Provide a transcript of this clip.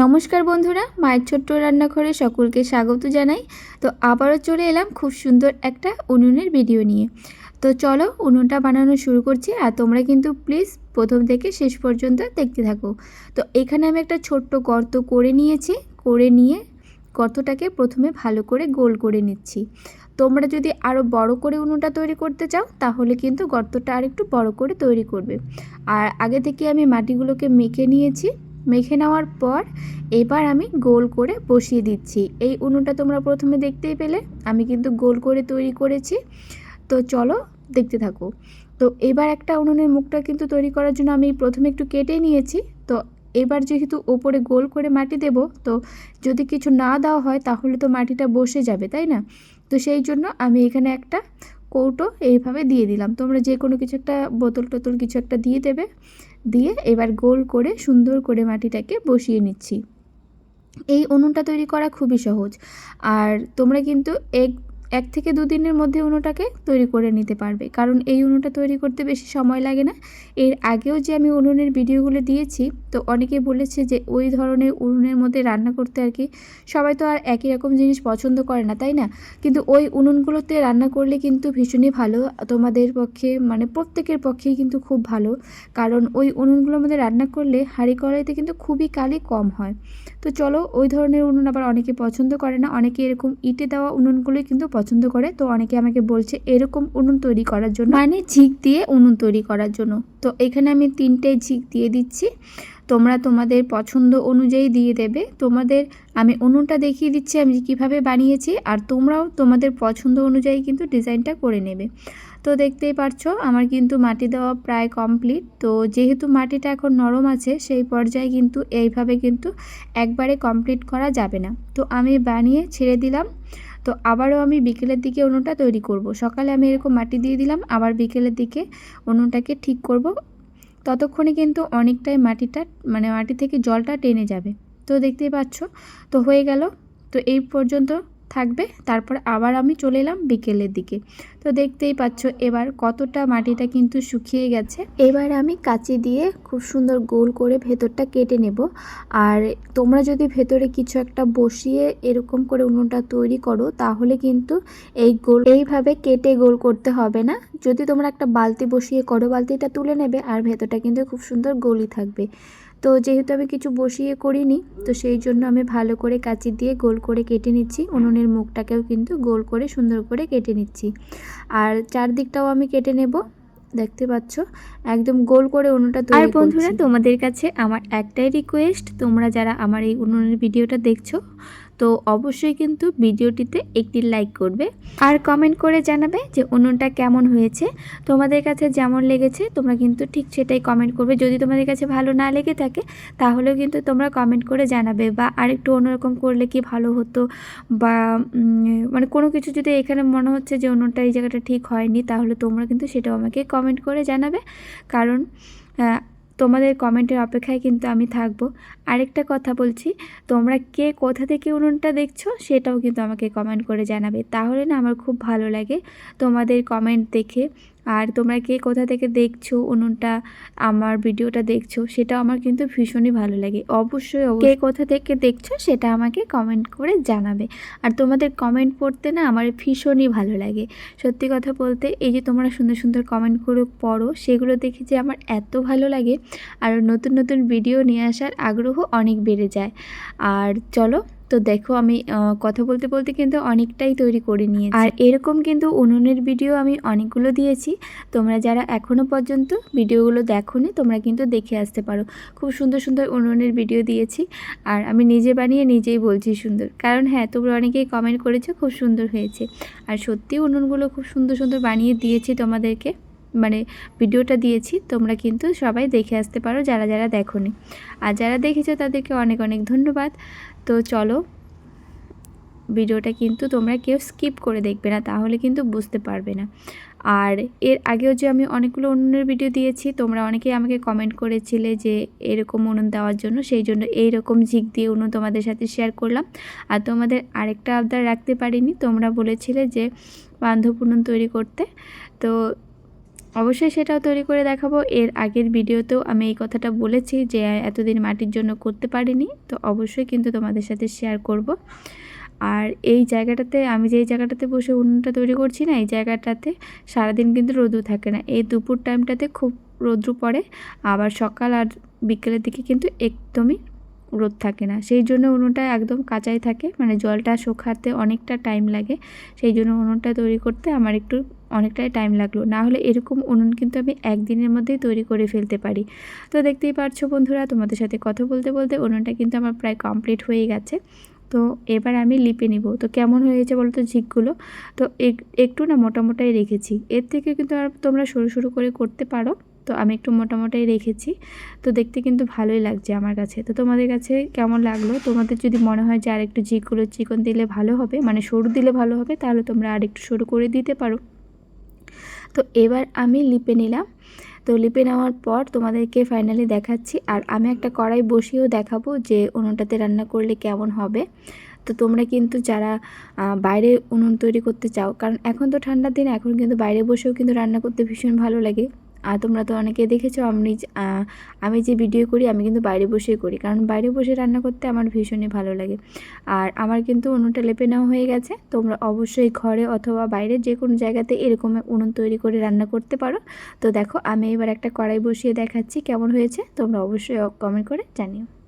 নমস্কার বন্ধুরা, মায়ের ছোট্ট রান্নাঘরে সকলকে স্বাগত জানাই। তো আবারও চলে এলাম খুব সুন্দর একটা উনুনের ভিডিও নিয়ে। তো চলো উনুনটা বানানো শুরু করছি আর তোমরা কিন্তু প্লিজ প্রথম থেকে শেষ পর্যন্ত দেখতে থাকো। তো এখানে আমি একটা ছোট্ট গর্ত করে নিয়েছি, করে নিয়ে গর্তটাকে প্রথমে ভালো করে গোল করে নিচ্ছি। তোমরা যদি আরও বড় করে উনুনটা তৈরি করতে চাও, তাহলে কিন্তু গর্তটা আর একটু বড় করে তৈরি করবে। আর আগে থেকে আমি মাটিগুলোকে মেখে নিয়েছি। মেখে নেওয়ার পর এবার আমি গোল করে বসিয়ে দিচ্ছি। এই উনুনটা তোমরা প্রথমে দেখতেই পেলে। আমি কিন্তু গোল করে তৈরি করেছি। তো চলো দেখতে থাকো। তো এবার একটা উনুনের মুখটা কিন্তু তৈরি করার জন্য আমি প্রথমে একটু কেটে নিয়েছি। তো এবার যেহেতু ওপরে গোল করে মাটি দেব, তো যদি কিছু না দেওয়া হয় তাহলে তো মাটিটা বসে যাবে, তাই না? তো সেই জন্য আমি এখানে একটা কৌটো এইভাবে দিয়ে দিলাম। তোমরা যে কোনো কিছু একটা বোতল টোতল কিছু একটা দিয়ে দেবে। দিয়ে এবার গোল করে সুন্দর করে মাটিটাকে বসিয়ে নিচ্ছি। এই উনুনটা তৈরি করা খুবই সহজ। আর তোমরা কিন্তু এক এক থেকে দুদিনের মধ্যে উনুনটাকে তৈরি করে নিতে পারবে। কারণ এই উনুনটা তৈরি করতে বেশি সময় লাগে না। এর আগেও যে আমি উনুনের ভিডিওগুলো দিয়েছি, তো অনেকে বলেছে যে ওই ধরনের উনুনের মধ্যে রান্না করতে আর কি সবাই তো আর একই রকম জিনিস পছন্দ করে না, তাই না? কিন্তু ওই উনুনগুলোতে রান্না করলে কিন্তু ভীষণই ভালো। তোমাদের পক্ষে মানে প্রত্যেকের পক্ষেই কিন্তু খুব ভালো। কারণ ওই উনুনগুলোর মধ্যে রান্না করলে হাঁড়ি কড়াইতে কিন্তু খুবই কালি কম হয়। তো চলো ওই ধরনের উনুন আবার অনেকে পছন্দ করে না। অনেকে এরকম ইটে দেওয়া উনুনগুলোই কিন্তু পছন্দ করে, তো অনেকে আমাকে বলছে, এরকম উনুন তৈরি করার জন্য। মানে ঝিক দিয়ে উনুন তৈরি করার জন্য। তো এখানে আমি তিনটে ঝিক দিয়ে দিচ্ছি। তোমরা তোমাদের পছন্দ অনুযায়ী দিয়ে দেবে। তোমাদের, আমি উনুনটা দেখিয়ে দিচ্ছি, আমি কীভাবে বানিয়েছি, আর তোমরাও তোমাদের পছন্দ অনুযায়ী কিন্তু ডিজাইনটা করে নেবে। তো দেখতেই পারছ, আমার কিন্তু মাটি দেওয়া প্রায় কমপ্লিট। তো যেহেতু মাটিটা এখন নরম আছে, সেই পর্যায়ে কিন্তু এইভাবে কিন্তু একবারে কমপ্লিট করা যাবে না। তো আমি বানিয়ে ছেড়ে দিলাম। তো আবারও আমি বিকেলের দিকে উনুনটা তৈরি করব। সকালে আমি এরকম মাটি দিয়ে দিলাম, আবার বিকেলের দিকে উনুনটাকে ঠিক করব। ততক্ষণে কিন্তু অনেকটাই মাটিটা মানে মাটি থেকে জলটা টেনে যাবে। তো দেখতেই পাচ্ছ, তো হয়ে গেল। তো এই পর্যন্ত থাকবে। তারপর আবার আমি চলে এলাম বিকেলের দিকে। তো দেখতেই পাচ্ছ এবার কতটা মাটিটা কিন্তু শুকিয়ে গেছে। এবার আমি কাঁচি দিয়ে খুব সুন্দর গোল করে ভেতরটা কেটে নেব। আর তোমরা যদি ভেতরে কিছু একটা বসিয়ে এরকম করে উনুনটা তৈরি করো, তাহলে কিন্তু এই গোল এইভাবে কেটে গোল করতে হবে না। যদি তোমরা একটা বালতি বসিয়ে করো, বালতিটা তুলে নেবে আর ভেতরটা কিন্তু খুব সুন্দর গোলই থাকবে। তো যেহেতু আমি কিছু বসিয়ে করিনি, তো সেই জন্য আমি ভালো করে কাঁচি দিয়ে গোল করে কেটে নিচ্ছি। উনুনের মুখটাকেও কিন্তু গোল করে সুন্দর করে কেটে নিচ্ছি। আর চারদিকটাও আমি কেটে নেব দেখতে পাচ্ছ? একদম গোল করে উনুনটা তৈরি আর বন্ধুরা তোমাদের কাছে আমার একটাই রিকোয়েস্ট তোমরা যারা আমার এই উনুনের ভিডিওটা দেখছ তো অবশ্যই কিন্তু ভিডিওটিতে একটি লাইক করবে আর কমেন্ট করে জানাবে যে উনুনটা কেমন হয়েছে। তোমাদের কাছে যেমন লেগেছে, তোমরা কিন্তু ঠিক সেটাই কমেন্ট করবে। যদি তোমাদের কাছে ভালো না লেগে থাকে, তাহলেও কিন্তু তোমরা কমেন্ট করে জানাবে বা আরেকটু অন্যরকম করলে কি ভালো হতো বা মানে কোনো কিছু যদি এখানে মনে হচ্ছে যে উনুনটা এই জায়গাটা ঠিক হয়নি, তাহলে তোমরা কিন্তু সেটাও আমাকে কমেন্ট করে জানাবে। কারণ তোমাদের কমেন্টের অপেক্ষায় কিন্তু আমি থাকব। আরেকটা কথা বলছি, তোমরা কে কোথা থেকে উনুনটা দেখছ সেটাও কিন্তু আমাকে কমেন্ট করে জানাবে। তাহলে না আমার খুব ভালো লাগে তোমাদের কমেন্ট দেখে। আর তোমরা কে কোথা থেকে দেখছ, উনুনটা, আমার ভিডিওটা দেখছ সেটা আমার কিন্তু ভীষণই ভালো লাগে। অবশ্যই কে কোথা থেকে দেখছ, সেটা আমাকে কমেন্ট করে জানাবে। আর তোমাদের কমেন্ট পড়তে না আমার ভীষণই ভালো লাগে। সত্যি কথা বলতে, এই যে তোমরা সুন্দর সুন্দর কমেন্ট করে পড়ো, সেগুলো দেখে যে আমার এত ভালো লাগে। আর নতুন নতুন ভিডিও নিয়ে আসার আগ্রহ অনেক বেড়ে যায়। আর চলো তো দেখো আমি কথা বলতে বলতে কিন্তু অনেকটাই তৈরি করে নিয়েছি। আর এরকম কিন্তু উনুনের ভিডিও আমি অনেকগুলো দিয়েছি। তোমরা যারা এখনও পর্যন্ত ভিডিওগুলো দেখোনি, তোমরা কিন্তু দেখে আসতে পারো। খুব সুন্দর সুন্দর উনুনের ভিডিও দিয়েছি। আর আমি নিজে বানিয়ে নিজেই বলছি সুন্দর। কারণ হ্যাঁ তোমরা অনেকেই কমেন্ট করেছ, খুব সুন্দর হয়েছে। আর সত্যি উনুনগুলো খুব সুন্দর সুন্দর বানিয়ে দিয়েছি তোমাদেরকে। মানে ভিডিওটা দিয়েছি, তোমরা কিন্তু সবাই দেখে আসতে পারো যারা যারা দেখোনি। আর যারা দেখেছ তাদেরকে অনেক অনেক ধন্যবাদ। তো চলো, ভিডিওটা কিন্তু তোমরা কেউ স্কিপ করে দেখবে না, তাহলে কিন্তু বুঝতে পারবে না। আর এর আগেও যে আমি অনেকগুলো উনুনের ভিডিও দিয়েছি, তোমরা অনেকেই আমাকে কমেন্ট করেছিলে যে এরকম উনুন দেওয়ার জন্য, সেই জন্য এইরকম ঝিক দিয়ে উনুন তোমাদের সাথে শেয়ার করলাম। আর তোমাদের আরেকটা আবদার রাখতে পারিনি, তোমরা বলেছিলে যে বান্ধব উনুন তৈরি করতে। তো অবশ্যই সেটাও তৈরি করে দেখাবো। এর আগের ভিডিওতেও আমি এই কথাটা বলেছি যে, এতদিন মাটির জন্য করতে পারিনি, তো অবশ্যই কিন্তু তোমাদের সাথে শেয়ার করব। আর এই জায়গাটাতে, আমি যেই জায়গাটাতে বসে উনুনটা তৈরি করছি না, এই জায়গাটাতে সারাদিন কিন্তু রোদও থাকে না। এই দুপুর টাইমটাতে খুব রোদ্রু পড়ে, আবার সকাল আর বিকেলের দিকে কিন্তু একদমই রোদ থাকে না। সেই জন্য উনুনটা একদম কাঁচাই থাকে মানে জলটা শুকাতে অনেকটা টাইম লাগে। সেই জন্য উনুনটা তৈরি করতে আমার একটু অনেকটাই টাইম লাগল। না হলে এরকম উনুন কিন্তু আমি একদিনের মধ্যেই তৈরি করে ফেলতে পারি। তো দেখতেই পারছ বন্ধুরা, তোমাদের সাথে কথা বলতে বলতে উনুনটা কিন্তু আমার প্রায় কমপ্লিট হয়ে গেছে। তো এবার আমি লিপে নিব। তো কেমন হয়েছে বলো তো ঝিকগুলো? তো একটু না মোটামোটাই রেখেছি। এর থেকে কিন্তু আর তোমরা সরু সরু করে করতে পারো। তো আমি একটু মোটামোটাই রেখেছি। তো দেখতে কিন্তু ভালোই লাগছে আমার কাছে। তো তোমাদের কাছে কেমন লাগল? তোমাদের যদি মনে হয় যে আর একটু ঝিকগুলো চিকন দিলে ভালো হবে মানে সরু দিলে ভালো হবে, তাহলে তোমরা আর একটু সরু করে দিতে পারো। তো এবার আমি লিপে নিলাম। তো লিপে নেওয়ার পর তোমাদেরকে ফাইনালি দেখাচ্ছি। আর আমি একটা কড়াই বসিয়েও দেখাবো যে উনুনটাতে রান্না করলে কেমন হবে। তো তোমরা কিন্তু যারা বাইরে উনুন তৈরি করতে চাও, কারণ এখন তো ঠান্ডার দিন, এখন কিন্তু বাইরে বসেও কিন্তু রান্না করতে ভীষণ ভালো লাগে। তোমরা তো অনেকে দেখেছ, আমি আমি যে ভিডিও করি, আমি কিন্তু বাইরে বসেই করি। কারণ বাইরে বসে রান্না করতে আমার ভীষণই ভালো লাগে। আর আমার কিন্তু উনুনটা লেপে নেওয়া হয়ে গেছে। তোমরা অবশ্যই ঘরে অথবা বাইরে যে কোনো জায়গাতে এরকম উনুন তৈরি করে রান্না করতে পারো। তো দেখো, আমি এবার একটা কড়াই বসিয়ে দেখাচ্ছি, কেমন হয়েছে? তোমরা অবশ্যই কমেন্ট করে জানিও।